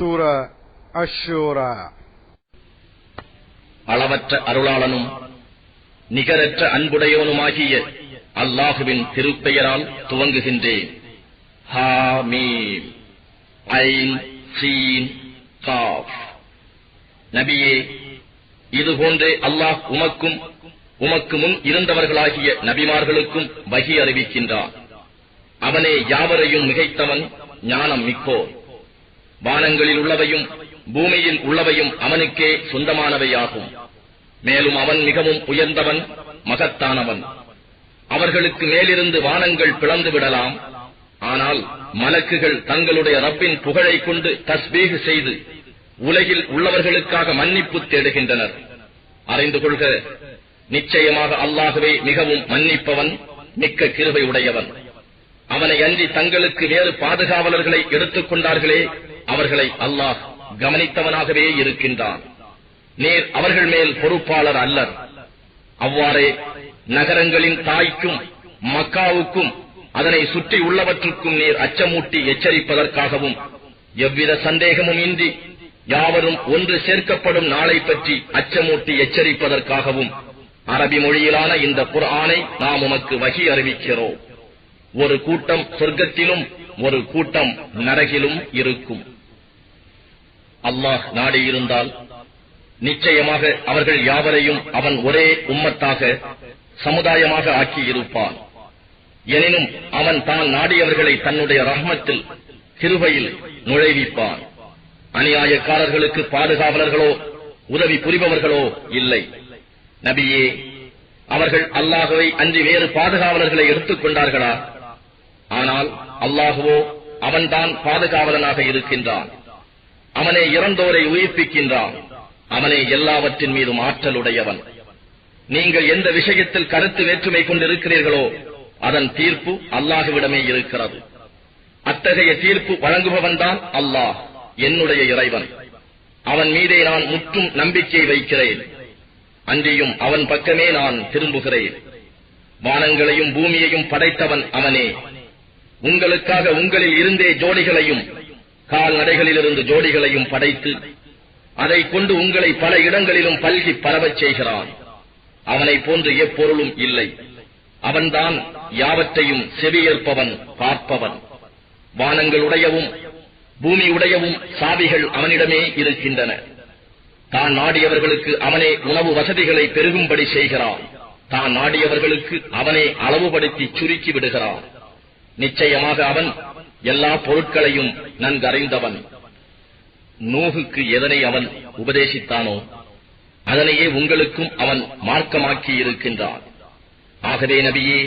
சூரா அஷூரா. அளவற்ற அருளாளனும் நிகரற்ற அன்புடையவனுமாகிய அல்லாஹுவின் திருப்பெயரால் துவங்குகின்றேன். நபியே இதுபோன்றே அல்லாஹ் உமக்கும் உமக்கு முன் இருந்தவர்களாகிய நபிமார்களுக்கும் வகி அறிவிக்கின்றான். அவனே யாவரையும் மிகைத்தவன் ஞானம் மிக்கோர் வானங்களில் உள்ளவையும் பூமியில் உள்ளவையும் அவனுக்கே சொந்தமானவையாகும். மேலும் அவன் மிகவும் உயர்ந்தவன் மகத்தானவன். அவர்களுக்கு மேலிருந்து வானங்கள் பிளந்து விடலாம். ஆனால் மலக்குகள் தங்களுடைய ரப்பின் புகழை கொண்டு தஸ்பீகு செய்து உலகில் உள்ளவர்களுக்காக மன்னிப்பு தேடுகின்றனர். அறிந்து கொள்க நிச்சயமாக அல்லாகவே மிகவும் மன்னிப்பவன் மிக்க கிருவை உடையவன் அவனை அன்றி தங்களுக்கு வேறு பாதுகாவலர்களை எடுத்துக் கொண்டார்களே அவர்களை அல்லாஹ் கவனித்தவனாகவே இருக்கின்றான். நேர் அவர்கள் மேல் பொறுப்பாளர் அல்லர். அவ்வாறே நகரங்களின் தாய்க்கும் மக்காவுக்கும் அதனை சுற்றி உள்ளவற்றுக்கும் நேர் அச்சமூட்டி எச்சரிப்பதற்காகவும் எவ்வித சந்தேகமும் இன்றி யாவரும் ஒன்று சேர்க்கப்படும் நாளை பற்றி அச்சமூட்டி எச்சரிப்பதற்காகவும் அரபி மொழியிலான இந்த குர்ஆனை நாம் உமக்கு வகி அறிவிக்கிறோம். ஒரு கூட்டம் சொர்க்கத்திலும் ஒரு கூட்டம் நரகிலும் இருக்கும். அல்லாஹ் நாடியிருந்தால் நிச்சயமாக அவர்கள் யாவரையும் அவன் ஒரே உம்மத்தாக சமுதாயமாக ஆக்கியிருப்பான். எனினும் அவன் தான் நாடியவர்களை தன்னுடைய ரஹ்மத்தில் கிருபையில் நுழைவிப்பான். அநியாயக்காரர்களுக்கு பாதுகாவலர்களோ உதவி புரிபவர்களோ இல்லை. நபியே அவர்கள் அல்லாஹுவை அன்றி வேறு பாதுகாவலர்களை எடுத்துக் கொண்டார்களா? ஆனால் அல்லாஹுவோ அவன்தான் பாதுகாவலனாக இருக்கின்றான். அவனே இறந்தோரை உயிர்ப்பிக்கின்றான். அவனே எல்லாவற்றின் மீதும் ஆற்றலுடையவன் நீங்கள் எந்த விஷயத்தில் கருத்து வேற்றுமை கொண்டிருக்கிறீர்களோ அதன் தீர்ப்பு அல்லாஹுவிடமே இருக்கிறது. அத்தகைய தீர்ப்பு வழங்குபவன்தான் அல்லாஹ் என்னுடைய இறைவன். அவன் மீதே நான் முற்றும் நம்பிக்கை வைக்கிறேன். அன்றியும் அவன் பக்கமே நான் திரும்புகிறேன். வானங்களையும் பூமியையும் படைத்தவன் அவனே. உங்களுக்காக உங்களில் இருந்தே ஜோடிகளையும் கால்நடைகளிலிருந்து ஜோடிகளையும் படைத்து அதை கொண்டு உங்களை பல இடங்களிலும் பல்கி பரவச் செய்கிறான். அவனை போன்று எப்பொருளும் இல்லை. அவன்தான் யாவற்றையும் செவியேற்பவன் பார்ப்பவன். வானங்கள் உடையவும் பூமி உடையவும் சாவிகள் அவனிடமே இருக்கின்றன. தான் நாடியவர்களுக்கு அவனே உணவு வசதிகளை பெருகும்படி செய்கிறான். தான் நாடியவர்களுக்கு அவனே அளவுபடுத்தி சுருக்கி விடுகிறான். நிச்சயமாக அவன் எல்லா பொருட்களையும் நன்கறிந்தவன். நூகுக்கு எதனை அவன் உபதேசித்தானோ அதனையே உங்களுக்கும் அவன் மார்க்கமாக்கி இருக்கின்றான் ஆகவே நபியே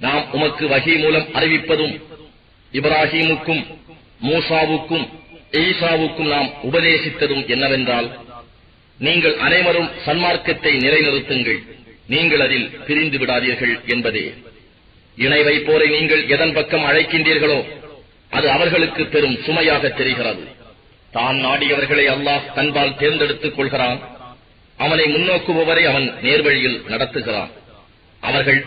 நாம் உமக்கு வகை மூலம் அறிவிப்பதும் இப்ராஹீமுக்கும் மூசாவுக்கும் ஈசாவுக்கும் நாம் உபதேசித்ததும் என்னவென்றால் நீங்கள் அனைவரும் சன்மார்க்கத்தை நிலைநிறுத்துங்கள். நீங்கள் அதில் பிரிந்து விடாதீர்கள் என்பதே. இணை வைப்போரை நீங்கள் எதன் பக்கம் அழைக்கின்றீர்களோ அது அவர்களுக்கு பெரும் சுமையாக தெரிகிறது. தான் நாடியவர்களை அல்லாஹ் தன்பால் தேர்ந்தெடுத்துக் கொள்கிறான். அவனை முன்னோக்குபவரை அவன் நேர்வழியில் நடத்துகிறான். அவர்கள்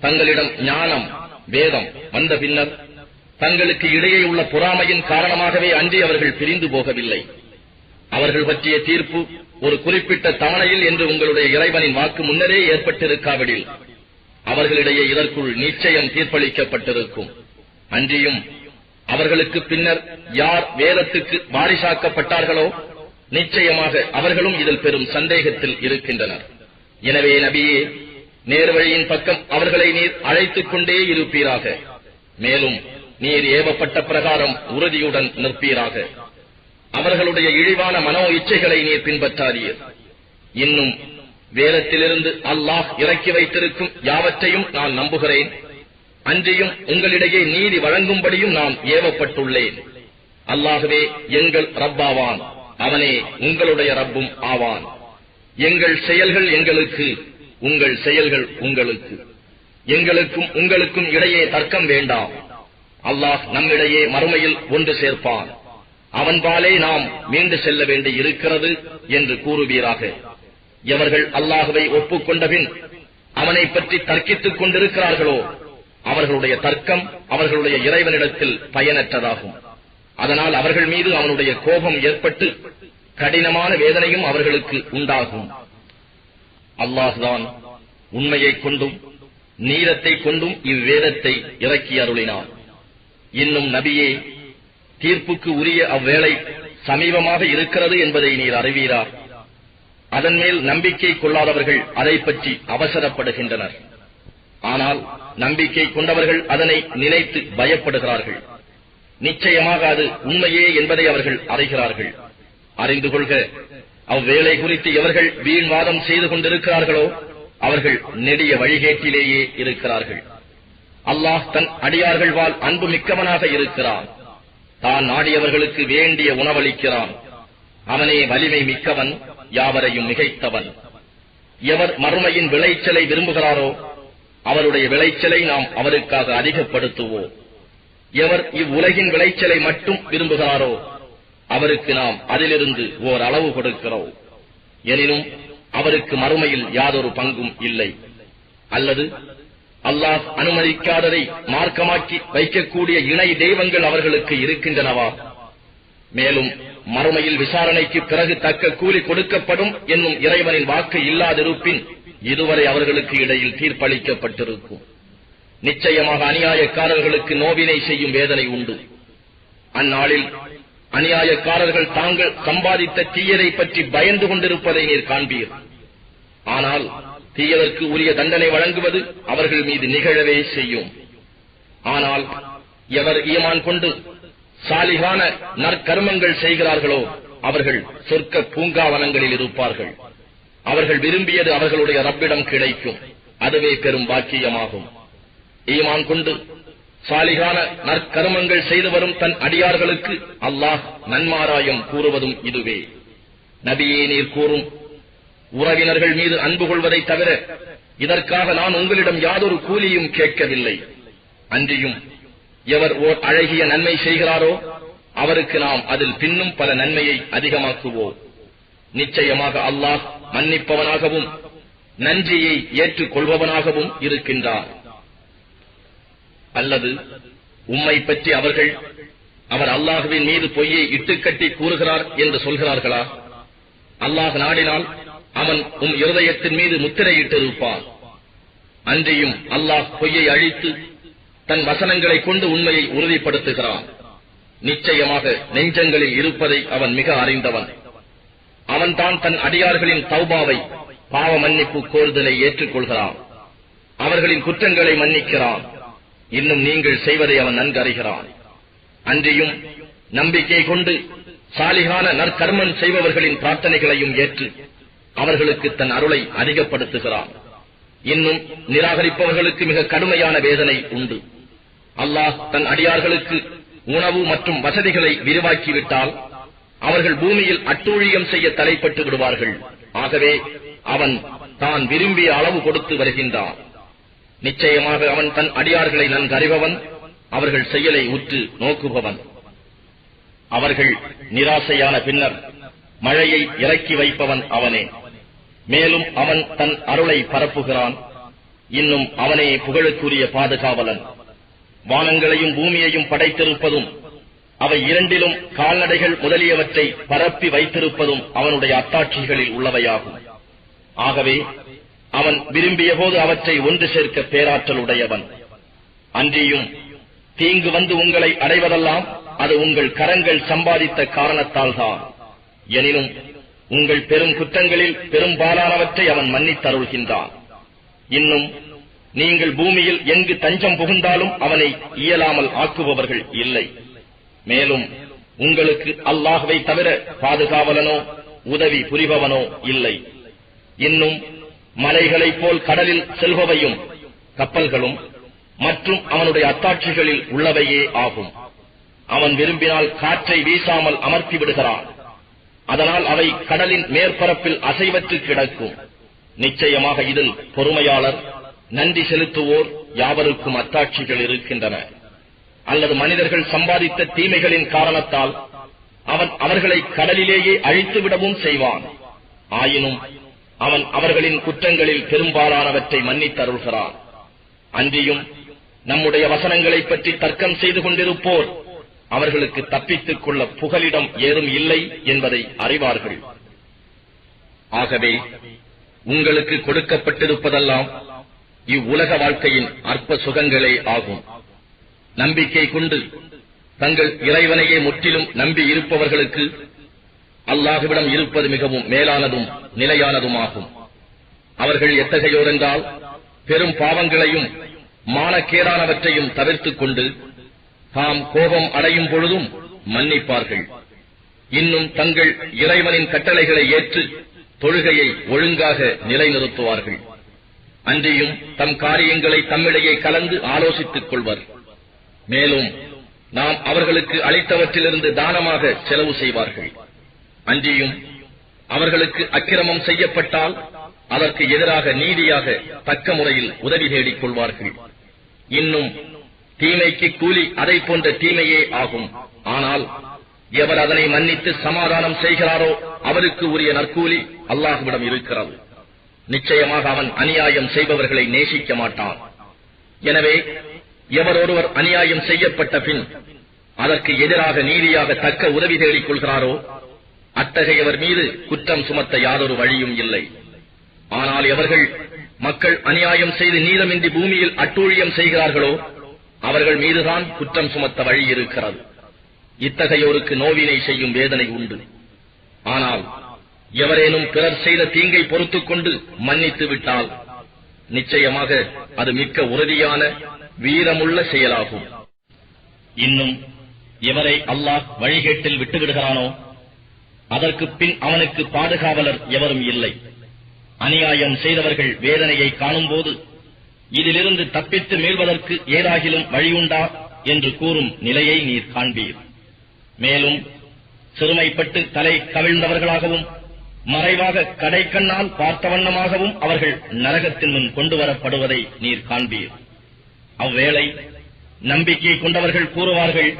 தங்களிடம் ஞானம் வேதம் வந்த பின்னர் தங்களுக்கு இடையே உள்ள பொறாமையின் காரணமாகவே அன்றி அவர்கள் பிரிந்து போகவில்லை. அவர்கள் பற்றிய தீர்ப்பு ஒரு குறிப்பிட்ட தவணையில் என்று உங்களுடைய இறைவனின் வாக்கு முன்னரே ஏற்பட்டிருக்காவிடில். அவர்களிடையே இதற்குள் நிச்சயம் தீர்ப்பளிக்கப்பட்டிருக்கும். அன்றியும் அவர்களுக்கு பின்னர் யார் வேதத்துக்கு வாரிசாக்கப்பட்டார்களோ நிச்சயமாக அவர்களும் இதில் பெரும் சந்தேகத்தில் இருக்கின்றனர். எனவே நபியே நேர்வழியின் பக்கம் அவர்களை நீர் அழைத்துக் கொண்டே இருப்பீராக. மேலும் நீர் ஏவப்பட்ட பிரகாரம் உறுதியுடன் நிற்பீராக. அவர்களுடைய இழிவான மனோ இச்சைகளை நீர் பின்பற்றாதீர். இன்னும் வேதத்திலிருந்து அல்லாஹ் இறக்கி வைத்திருக்கும் யாவற்றையும் நான் நம்புகிறேன். அன்றியும் உங்களிடையே நீதி வழங்கும்படியும் நான் ஏவப்பட்டுள்ளேன். அல்லாகவே எங்கள் ரப்பாவான். அவனே உங்களுடைய ரப்பும் ஆவான். எங்கள் செயல்கள் எங்களுக்கு உங்கள் செயல்கள் உங்களுக்கு. எங்களுக்கும் உங்களுக்கும் இடையே தர்க்கம் வேண்டாம். அல்லாஹ் நம்மிடையே மறுமையில் ஒன்று சேர்ப்பான். அவன்பாலே நாம் மீண்டு செல்ல வேண்டி இருக்கிறது என்று கூறுவீராக. எவர்கள் அல்லாஹுவை ஒப்புக்கொண்டபின் அவனை பற்றி தர்க்கித்துக் கொண்டிருக்கிறார்களோ அவர்களுடைய தர்க்கம் அவர்களுடைய இறைவனிடத்தில் பயனற்றதாகும். அதனால் அவர்கள் மீது அவனுடைய கோபம் ஏற்பட்டு கடினமான வேதனையும் அவர்களுக்கு உண்டாகும். அல்லாஹுதான் உண்மையை கொண்டும் நீரத்தை கொண்டும் இவ்வேதத்தை இறக்கி அருளினான். இன்னும் நபியே தீர்ப்புக்கு உரிய அவ்வேளை சமீபமாக இருக்கிறது என்பதை நீர் அறிவீரா? அதன் மேல் நம்பிக்கை கொள்ளாதவர்கள் அதை பற்றி அவசரப்படுகின்றனர். ஆனால் நம்பிக்கை கொண்டவர்கள் அதனை நினைத்து பயப்படுகிறார்கள். நிச்சயமாக அது உண்மையே என்பதை அவர்கள் அறிகிறார்கள். அறிந்து கொள்க அவ்வேளை குறித்து எவர்கள் வீண்வாதம் செய்து கொண்டிருக்கிறார்களோ அவர்கள் நெடிய வழிகேட்டிலேயே இருக்கிறார்கள். அல்லாஹ் தன் அடியார்கள் வாழ் அன்பு மிக்கவனாக இருக்கிறான். தான் நாடியவர்களுக்கு வேண்டிய உணவளிக்கிறான். அவனே வலிமை மிக்கவன் யாவரையும் மிகைத்தவன். எவர் மறுமையின் விளைச்சலை விரும்புகிறாரோ அவருடைய விளைச்சலை நாம் அவருக்காக அதிகப்படுத்துவோம். எவர் இவ்வுலகின் விளைச்சலை மட்டும் விரும்புகிறாரோ அவருக்கு நாம் அதிலிருந்து ஓர் அளவு கொடுக்கிறோம். எனினும் அவருக்கு மறுமையில் யாதொரு பங்கும் இல்லை. அல்லது அல்லாஹ் அனுமதிக்காததை மார்க்கமாக்கி வைக்கக்கூடிய இணை தெய்வங்கள் அவர்களுக்கு இருக்கின்றனவா? மேலும் மறுமையில் விசாரணைக்கு பிறகு தக்க கூலி கொடுக்கப்படும் என்னும் இறைவனின் வாக்கு இல்லாதிருப்பின் இதுவரை அவர்களுக்கு இடையில் தீர்ப்பளிக்கப்பட்டிருக்கும். நிச்சயமாக அநியாயக்காரர்களுக்கு நோவினை செய்யும் வேதனை உண்டு. அந்நாளில் அநியாயக்காரர்கள் தாங்கள் சம்பாதித்த தீயதை பற்றி பயந்து கொண்டிருப்பதை நீர் காண்பீர். ஆனால் தீயதற்கு உரிய தண்டனை வழங்குவது அவர்கள் மீது நிகழவே செய்யும். ஆனால் எவர் ஈமான் கொண்டு சாலிகான நற்கர்மங்கள் செய்கிறார்களோ அவர்கள் சொர்க்க பூங்காவனங்களில் இருப்பார்கள். அவர்கள் விரும்பியது அவர்களுடைய ரப்பிடம் கிடைக்கும். அதுவே பெரும் பாக்கியமாகும். ஈமான் கொண்டு சாலிகான நற்கர்மங்கள் செய்து வரும் தன் அடியார்களுக்கு அல்லாஹ் நன்மாராயம் கூறுவதும் இதுவே. நபியே நீர் கூறும் உறவினர்கள் மீது அன்பு கொள்வதை தவிர இதற்காக நான் உங்களிடம் யாதொரு கூலியும் கேட்கவில்லை. அன்றியும் எவர் ஓர் அழகிய நன்மை செய்கிறாரோ அவருக்கு நாம் அதில் பின்னும் பல நன்மையை அதிகமாக்குவோம். நிச்சயமாக அல்லாஹ் மன்னிப்பவனாகவும் நன்றியை ஏற்றுக்கொள்பவனாகவும் இருக்கின்றார். அல்லது உம்மை பற்றி அவர்கள் அவர் அல்லாஹுவின் மீது பொய்யை இட்டுக்கட்டி கூறுகிறார் என்று சொல்கிறார்களா? அல்லாஹ் நாடினால் அவன் உம் இருதயத்தின் மீது முத்திரையிட்டிருப்பான். அன்றியும் அல்லாஹ் பொய்யை அழித்து தன் வசனங்களை கொண்டு உண்மையை உறுதிப்படுத்துகிறான். நிச்சயமாக நெஞ்சங்களில் இருப்பதை அவன் மிக அறிந்தவன். அவன்தான் தன் அடியார்களின் தௌபாவை பாவ மன்னிப்பு கோருதலை ஏற்றுக்கொள்கிறான். அவர்களின் குற்றங்களை மன்னிக்கிறான். இன்னும் நீங்கள் செய்வதை அவன் நன்கு அறிகிறான். அன்றியும் நம்பிக்கை கொண்டு சாலிகான நற்கர்மம் செய்பவர்களின் பிரார்த்தனைகளையும் ஏற்று அவர்களுக்கு தன் அருளை அதிகப்படுத்துகிறான். இன்னும் நிராகரிப்பவர்களுக்கு மிக கடுமையான வேதனை உண்டு. அல்லாஹ் தன் அடியார்களுக்கு உணவு மற்றும் வசதிகளை விரிவாக்கிவிட்டால் அவர்கள் பூமியில் அட்டூழியம் செய்ய தலைப்பட்டு விடுவார்கள் ஆகவே அவன் தான் விரும்பிய அளவு கொடுத்து வருகின்றான். நிச்சயமாக அவன் தன் அடியார்களை நன்கறிபவன் அவர்கள் செயலை உற்று நோக்குபவன். அவர்கள் நிராசையான பின்னர் மழையை இறக்கி வைப்பவன் அவனே. மேலும் அவன் தன் அருளை பரப்புகிறான். இன்னும் அவனே புகழுக்குரிய பாதுகாவலன். வானங்களையும் பூமியையும் படைத்திருப்பதும் அவை இரண்டிலும் கால்நடைகள் முதலியவற்றை பரப்பி வைத்திருப்பதும் அவனுடைய அத்தாட்சிகளில் உள்ளவையாகும். ஆகவே அவன் விரும்பிய போது அவற்றை ஒன்று சேர்க்க பேராற்றல் உடையவன் அன்றியும் தீங்கு வந்து உங்களை அடைவதெல்லாம் அது உங்கள் கரங்கள் சம்பாதித்த காரணத்தால் தான் எனினும் உங்கள் பெரும் குற்றங்களில் பெரும்பாலானவற்றை அவன் மன்னித்தருள்கின்றான். இன்னும் நீங்கள் பூமியில் எங்கு தஞ்சம் புகுந்தாலும் அவனை இயலாமல் ஆக்குபவர்கள் இல்லை. மேலும் உங்களுக்கு அல்லாஹுவை தவிர பாதுகாவலனோ உதவி புரிபவனோ இல்லை. இன்னும் மலைகளைப் போல் கடலில் செல்பவையும் கப்பல்களும் மற்றும் அவனுடைய அத்தாட்சிகளில் உள்ளவையே ஆகும். அவன் விரும்பினால் காற்றை வீசாமல் அமர்த்தி விடுகிறான். அதனால் அவை கடலின் மேற்பரப்பில் அசைவற்று கிடக்கும். நிச்சயமாக இதில் பொறுமையாளர் நன்றி செலுத்துவோர் யாவருக்கும் அத்தாட்சிகள் இருக்கின்றன. அல்லது மனிதர்கள் சம்பாதித்த தீமைகளின் காரணத்தால் அவன் அவர்களை கடலிலேயே அழித்து விடவும் செய்வான். ஆயினும் அவன் அவர்களின் குற்றங்களில் பெரும்பாலானவற்றை மன்னித்தருள்கிறான் அன்றியும் நம்முடைய வசனங்களைப் பற்றி தர்க்கம் செய்து கொண்டிருப்போர் அவர்களுக்கு தப்பித்துக் கொள்ள புகலிடம் ஏதும் இல்லை என்பதை அறிவார்கள். ஆகவே உங்களுக்கு கொடுக்கப்பட்டிருப்பதெல்லாம் இவ்வுலக வாழ்க்கையின் அற்ப சுகங்களே ஆகும். நம்பிக்கை கொண்டு தங்கள் இறைவனையே முற்றிலும் நம்பி இருப்பவர்களுக்கு அல்லாஹுவிடம் இருப்பது மிகவும் மேலானதும் நிலையானதுமாகும். அவர்கள் எத்தகையோர் என்றால் பெரும் பாவங்களையும் மானக்கேடானவற்றையும் தவிர்த்துக் கொண்டு தாம் கோபம் அடையும் பொழுதும் மன்னிப்பார்கள். இன்னும் தங்கள் இறைவனின் கட்டளைகளை ஏற்று தொழுகையை ஒழுங்காக நிலைநிறுத்துவார்கள். அன்றியும் தம் காரியங்களை தம்மிடையே கலந்து ஆலோசித்துக் கொள்வர். மேலும் நாம் அவர்களுக்கு அளித்தவற்றிலிருந்து தானமாக செலவு செய்வார்கள். அன்றியும் அவர்களுக்கு அக்கிரமம் செய்யப்பட்டால் அதற்கு எதிராக நீதியாக தக்க முறையில் உதவி தேடிக் கொள்வார்கள். இன்னும் தீமைக்கு கூலி அதை போன்ற தீமையே ஆகும். ஆனால் எவர் அதனை மன்னித்து சமாதானம் செய்கிறாரோ அவருக்கு உரிய நற்கூலி அல்லாஹுவிடம் இருக்கிறது. நிச்சயமாக அவன் அநியாயம் செய்பவர்களை நேசிக்க மாட்டான். எனவே எவர் ஒருவர் அநியாயம் செய்யப்பட்ட பின் அதற்கு எதிராக நீதியாக தக்க உதவி தேடிக் கொள்கிறாரோ அத்தகையவர் மீது குற்றம் சுமத்த யாதொரு வழியும் இல்லை. ஆனால் எவர்கள் மக்கள் அநியாயம் செய்து நீதமின்றி பூமியில் அட்டூழியம் செய்கிறார்களோ அவர்கள் மீதுதான் குற்றம் சுமத்த வழி இருக்கிறது. இத்தகையோருக்கு நோவினை செய்யும் வேதனை உண்டு. ஆனால் எவரேனும் பிறர் செய்த தீங்கை பொறுத்துக் கொண்டு மன்னித்து விட்டால் நிச்சயமாக அது மிக்க உறுதியான வீரமுள்ள செயலாகும். இன்னும் எவரை அல்லாஹ் வழிகேட்டில் விட்டுவிடுகிறானோ அதற்கு பின் அவனுக்கு பாதுகாவலர் எவரும் இல்லை. அநியாயம் செய்தவர்கள் வேதனையை காணும்போது இதிலிருந்து தப்பித்து மீள்வதற்கு ஏதாகிலும் வழியுண்டா என்று கூறும் நிலையை நீர் காண்பீர். மேலும் சிறுமைப்பட்டு தலை கவிழ்ந்தவர்களாகவும் மறைவாக கடைக்கண்ணால் பார்த்த வண்ணமாகவும் அவர்கள் நரகத்தின் முன் கொண்டு வரப்படுவதை நீர் காண்பீர். அவ்வேளை நம்பிக்கை கொண்டவர்கள் கூறுவார்கள்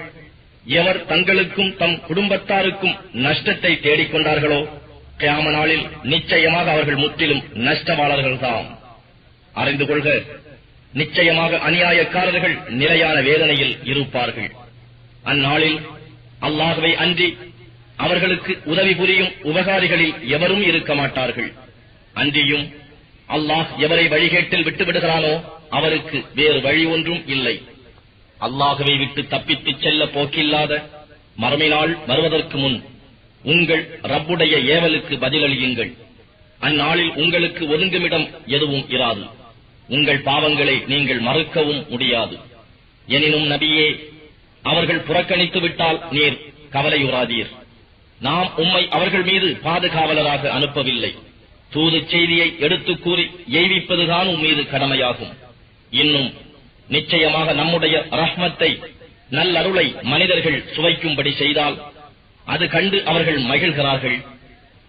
எவர் தங்களுக்கும் தம் குடும்பத்தாருக்கும் நஷ்டத்தை தேடிக் கொண்டார்களோ கியாம நாளில் நிச்சயமாக அவர்கள் முற்றிலும் நஷ்டவாளர்கள்தாம். அறிந்து கொள்க நிச்சயமாக அநியாயக்காரர்கள் நிலையான வேதனையில் இருப்பார்கள். அந்நாளில் அல்லாஹுவை அன்றி அவர்களுக்கு உதவி புரியும் உபகாரிகளில் எவரும் இருக்க மாட்டார்கள். அன்றியும் அல்லாஹ் எவரை வழிகேட்டில் விட்டுவிடுகிறானோ அவருக்கு வேறு வழி ஒன்றும் இல்லை. அல்லாகவே விட்டு தப்பித்துச் செல்ல போக்கில்லாத மறுமைநாள் வருவதற்கு முன் உங்கள் ரப்புடைய ஏவலுக்கு பதிலளியுங்கள். அந்நாளில் உங்களுக்கு ஒதுங்குமிடம் எதுவும் இராது. உங்கள் பாவங்களை நீங்கள் மறுக்கவும் முடியாது. எனினும் நபியே அவர்கள் புறக்கணித்து விட்டால் நீர் கவலையுறாதீர். நாம் உம்மை அவர்கள் மீது பாதுகாவலராக அனுப்பவில்லை. தூது செய்தியை எடுத்துக் கூறி எய்விப்பதுதான் உம் மீது கடமையாகும். இன்னும் நிச்சயமாக நம்முடைய ரஹ்மத்தை நல்லருளை மனிதர்கள் சுவைக்கும்படி செய்தால் அது கண்டு அவர்கள் மகிழ்கிறார்கள்.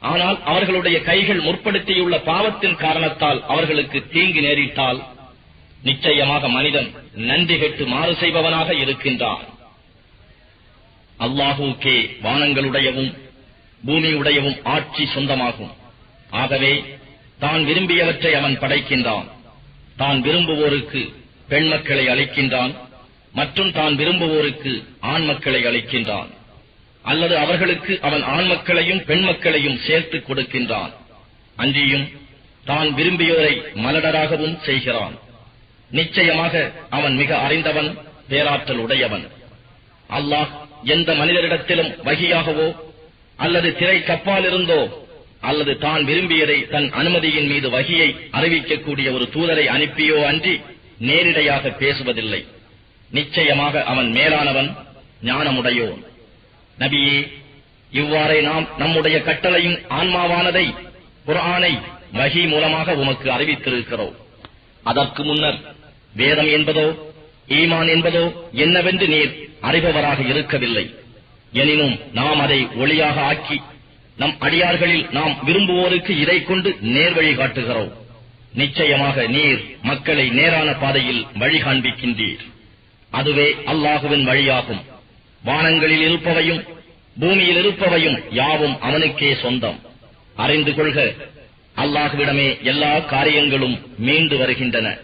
ஆனால் அவர்களுடைய கைகள் முற்படுத்தியுள்ள பாவத்தின் காரணத்தால் அவர்களுக்கு தீங்கு நேரிட்டால் நிச்சயமாக மனிதன் நன்றி கெட்டு மாறு செய்பவனாக இருக்கின்றான். அல்லாஹூக்கே வானங்களுடையவும் பூமியுடையவும் ஆட்சி சொந்தமாகும். ஆகவே தான் விரும்பியவற்றை அவன் படைக்கின்றான். தான் விரும்புவோருக்கு பெண் மக்களை அளிக்கின்றான் மற்றும் தான் விரும்புவோருக்கு ஆண் மக்களை அளிக்கின்றான். அல்லது அவர்களுக்கு அவன் ஆண் மக்களையும் பெண் மக்களையும் சேர்த்து கொடுக்கின்றான். அன்றியும் தான் விரும்பியோரை மலடராகவும் செய்கிறான். நிச்சயமாக அவன் மிக அறிந்தவன் பேராற்றல் உடையவன். அல்லாஹ் எந்த மனிதரிடத்திலும் வகியாகவோ அல்லது திரை கப்பாலிருந்தோ அல்லது தான் விரும்பியதை தன் அனுமதியின் மீது வகியை அறிவிக்கக்கூடிய ஒரு தூதரை அனுப்பியோ அன்றி நேரிடையாக பேசுவதில்லை. நிச்சயமாக அவன் மேலானவன் ஞானமுடையோன். நபியே இவ்வாறே நாம் நம்முடைய கட்டளையும் ஆன்மாவானதை குரானை வகி மூலமாக உமக்கு அறிவித்திருக்கிறோம். அதற்கு முன்னர் வேதம் என்பதோ ஈமான் என்பதோ என்னவென்று நீர் அறிபவராக இருக்கவில்லை. எனினும் நாம் அதை ஒளியாக ஆக்கி நம் அடியார்களில் நாம் விரும்புவோருக்கு இதை கொண்டு நேர்வழி காட்டுகிறோம். நிச்சயமாக நீர் மக்களை நேரான பாதையில் வழி காண்பிக்கின்றீர். அதுவே அல்லாஹுவின் வழியாகும். வானங்களில் இருப்பவையும் பூமியில் இருப்பவையும் யாவும் அவனுக்கே சொந்தம். அறிந்து கொள்க அல்லாஹுவிடமே எல்லா காரியங்களும் மீண்டு வருகின்றன.